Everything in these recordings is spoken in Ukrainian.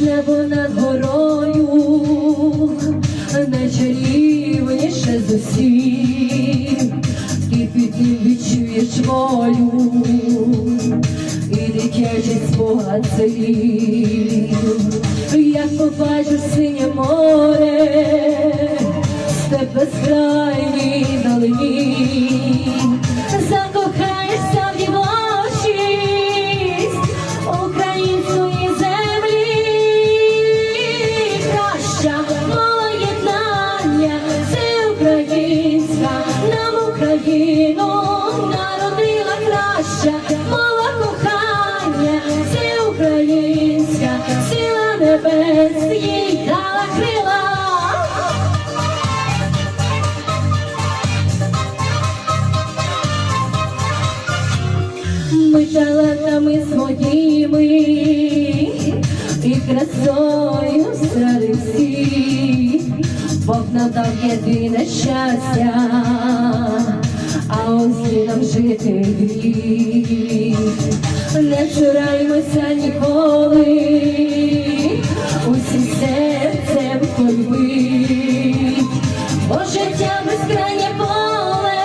небо над горою, найчарівніше з усіх, ти під ним відчуєш волю і дитячий спогадців, як побачиш синє море, степ безкрайній далині. Україну народила краща мова кохання, це українська, сила небес їй дала крила. Ми талантами своїми і красою серед Бог нам дав єдине щастя, а ось нам жити гріх. Не цураймося ніколи, усім серцем полюбить, бо життя безкрайнє поле,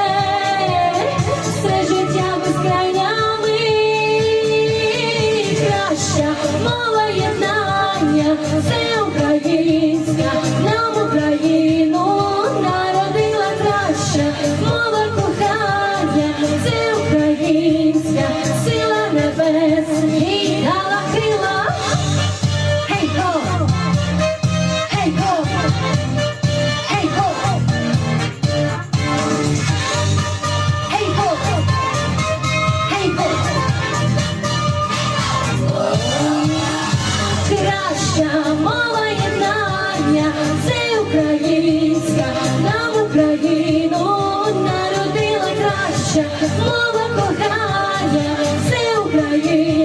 все життя безкрайня мить. краща мова єднання, Краща мова єднання, це українська, нам Україну народила краща. Мова кохання, це українська,